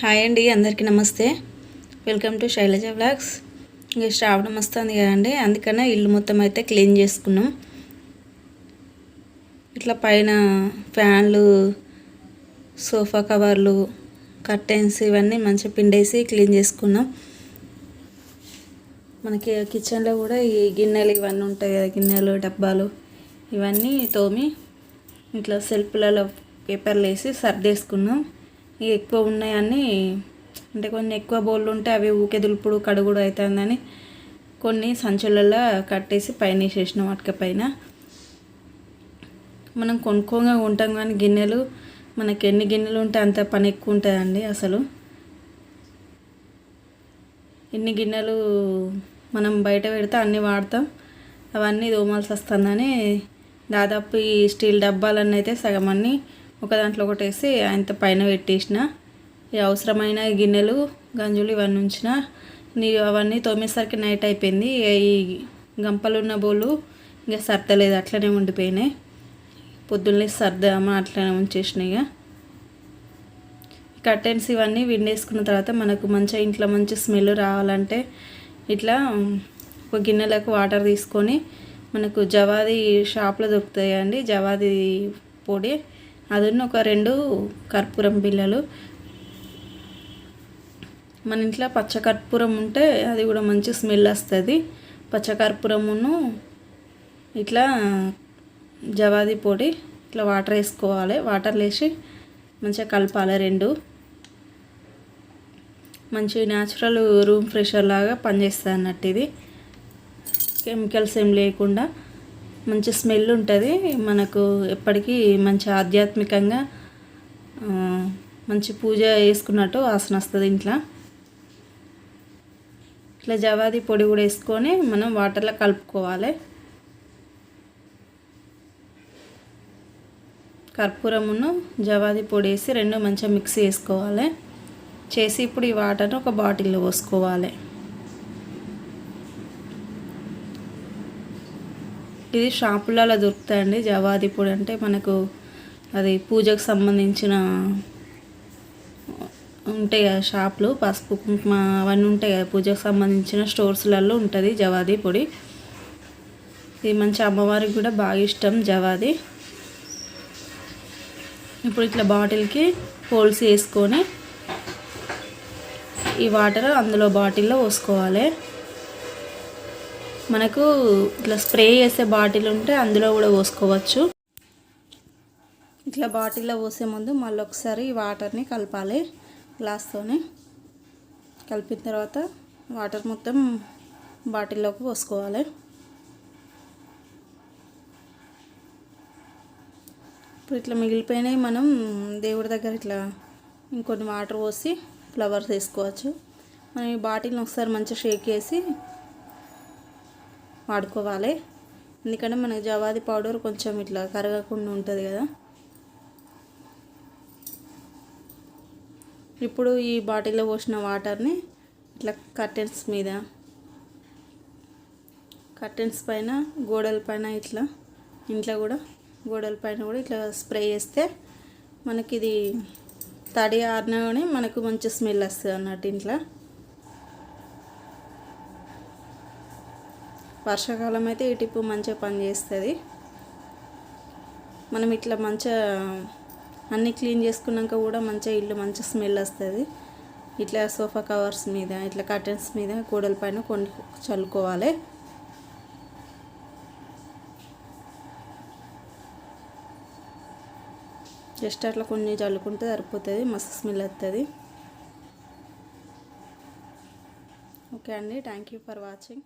Hi అండి అందరికీ నమస్తే. వెల్కమ్ టు శైలజ బ్లాగ్స్ ఇంకా శ్రావణం వస్తుంది కదండి అందుకనే ఇల్లు మొత్తం అయితే క్లీన్ చేసుకున్నాం. ఇట్లా పైన ఫ్యాన్లు సోఫా కవర్లు కర్టెన్స్ ఇవన్నీ మంచిగా పిండేసి క్లీన్ చేసుకున్నాం. మనకి కిచెన్లో కూడా ఈ గిన్నెలు ఇవన్నీ ఉంటాయి కదా గిన్నెలు డబ్బాలు ఇవన్నీ తోమి ఇట్లా సెల్ఫ్లలో పేపర్లు వేసి సర్దేసుకున్నాం. ఎక్కువ ఉన్నాయని అంటే కొన్ని ఎక్కువ బోళ్ళు ఉంటే అవి ఊకే దులుపుడు కడుగుడు అవుతుందని కొన్ని సంచులలో కట్టేసి పైన వేసేసినాం అటుక పైన. మనం కొనుక్కోగా ఉంటాం కానీ గిన్నెలు మనకి ఎన్ని గిన్నెలు ఉంటే అంత పని ఎక్కువ ఉంటుందండి అసలు. ఎన్ని గిన్నెలు మనం బయట పెడితే అన్నీ వాడతాం. అవన్నీ దోమాల్సి వస్తుందని దాదాపు ఈ స్టీల్ డబ్బాలన్నీ అయితే సగం అన్నీ ఒక దాంట్లో ఒకటి వేసి ఆయనతో పైన పెట్టేసిన ఈ అవసరమైన గిన్నెలు గంజులు ఇవన్నీ ఉంచిన నీ అవన్నీ తోమేసరికి నైట్ అయిపోయింది. ఈ గంపలు ఉన్న బోళ్ళు ఇంకా సర్దలేదు అట్లనే ఉండిపోయినాయి. పొద్దున్నే సర్దామా అట్లనే ఉంచేసినాయి ఇక. కర్టెన్స్ ఇవన్నీ విండేసుకున్న తర్వాత మనకు మంచిగా ఇంట్లో మంచి స్మెల్ రావాలంటే ఇట్లా ఒక గిన్నెలకు వాటర్ తీసుకొని మనకు జవాది షాప్లో దొరుకుతాయి అండి జవాది పొడి. అది ఒక రెండు కర్పూరం బిళ్ళలు. మన ఇంట్లో పచ్చకర్పూరం ఉంటే అది కూడా మంచి స్మెల్ వస్తుంది. పచ్చకర్పూరమును ఇట్లా జవాది పొడి ఇట్లా వాటర్ వేసుకోవాలి. వాటర్ వేసి మంచిగా కలపాలి రెండు. మంచి న్యాచురల్ రూమ్ ఫ్రెషర్ లాగా పనిచేస్తుంది అన్నట్టు ఇది. కెమికల్స్ ఏం లేకుండా. మంచి స్మెల్ ఉంటుంది. మనకు ఎప్పటికీ మంచి ఆధ్యాత్మికంగా మంచి పూజ వేసుకున్నట్టు వాసన వస్తుంది ఇంట్లో. ఇట్లా జవాది పొడి కూడా వేసుకొని మనం వాటర్లో కలుపుకోవాలి. కర్పూరమును జవాది పొడి వేసి రెండు మంచిగా మిక్స్ చేసుకోవాలి. చేసి ఇప్పుడు ఈ వాటర్ని ఒక బాటిల్లో పోసుకోవాలి. ఇది షాపులలో దొరుకుతాయండి. జవాది పొడి అంటే మనకు అది పూజకు సంబంధించిన ఉంటాయి కదా షాపులు. పసుపు కుంకుమ అవన్నీ ఉంటాయి కదా. పూజకు సంబంధించిన స్టోర్స్లలో ఉంటుంది జవాది పొడి. ఇది మంచి అమ్మవారికి కూడా బాగా ఇష్టం జవాది. ఇప్పుడు ఇట్లా బాటిల్కి హోల్స్ వేసుకొని ఈ వాటర్ అందులో బాటిల్లో పోసుకోవాలి. మనకు ఇట్లా స్ప్రే చేసే బాటిల్ ఉంటే అందులో కూడా పోసుకోవచ్చు. ఇట్లా బాటిల్లో పోసే ముందు మళ్ళీ ఒకసారి వాటర్ని కలపాలి. గ్లాస్తోనే కలిపిన తర్వాత వాటర్ మొత్తం బాటిల్లోకి పోసుకోవాలి. ఇప్పుడు ఇట్లా మిగిలిపోయినాయి మనం దేవుడి దగ్గర ఇట్లా ఇంకొన్ని వాటర్ పోసి ఫ్లవర్స్ వేసుకోవచ్చు. మనం ఈ బాటిల్ని ఒకసారి మంచిగా షేక్ చేసి వాడుకోవాలి. ఎందుకంటే మనకి జవాది పౌడర్ కొంచెం ఇట్లా కరగకుండా ఉంటుంది కదా. ఇప్పుడు ఈ బాటిల్లో పోసిన వాటర్ని ఇట్లా కర్టెన్స్ మీద కర్టెన్స్ పైన గోడల పైన ఇట్లా ఇంట్లో కూడా గోడల పైన కూడా ఇట్లా స్ప్రే చేస్తే మనకి ఇది తడి ఆరినా కానీ మనకు మంచి స్మెల్ వస్తుంది అన్నట్టు ఇంట్లో. వర్షాకాలం అయితే ఈ టిప్పు మంచిగా పనిచేస్తుంది మనం ఇట్లా మంచిగా అన్నీ క్లీన్ చేసుకున్నాక కూడా మంచిగా ఇల్లు మంచి స్మెల్ వస్తుంది. ఇట్లా సోఫా కవర్స్ మీద ఇట్లా కర్టన్స్ మీద కూడల పైన కొన్ని చల్లుకోవాలి. జస్ట్ అట్లా కొన్ని చల్లుకుంటే సరిపోతుంది మస్తు స్మెల్ వస్తుంది. ఓకే అండి థ్యాంక్ యూ ఫర్ వాచింగ్.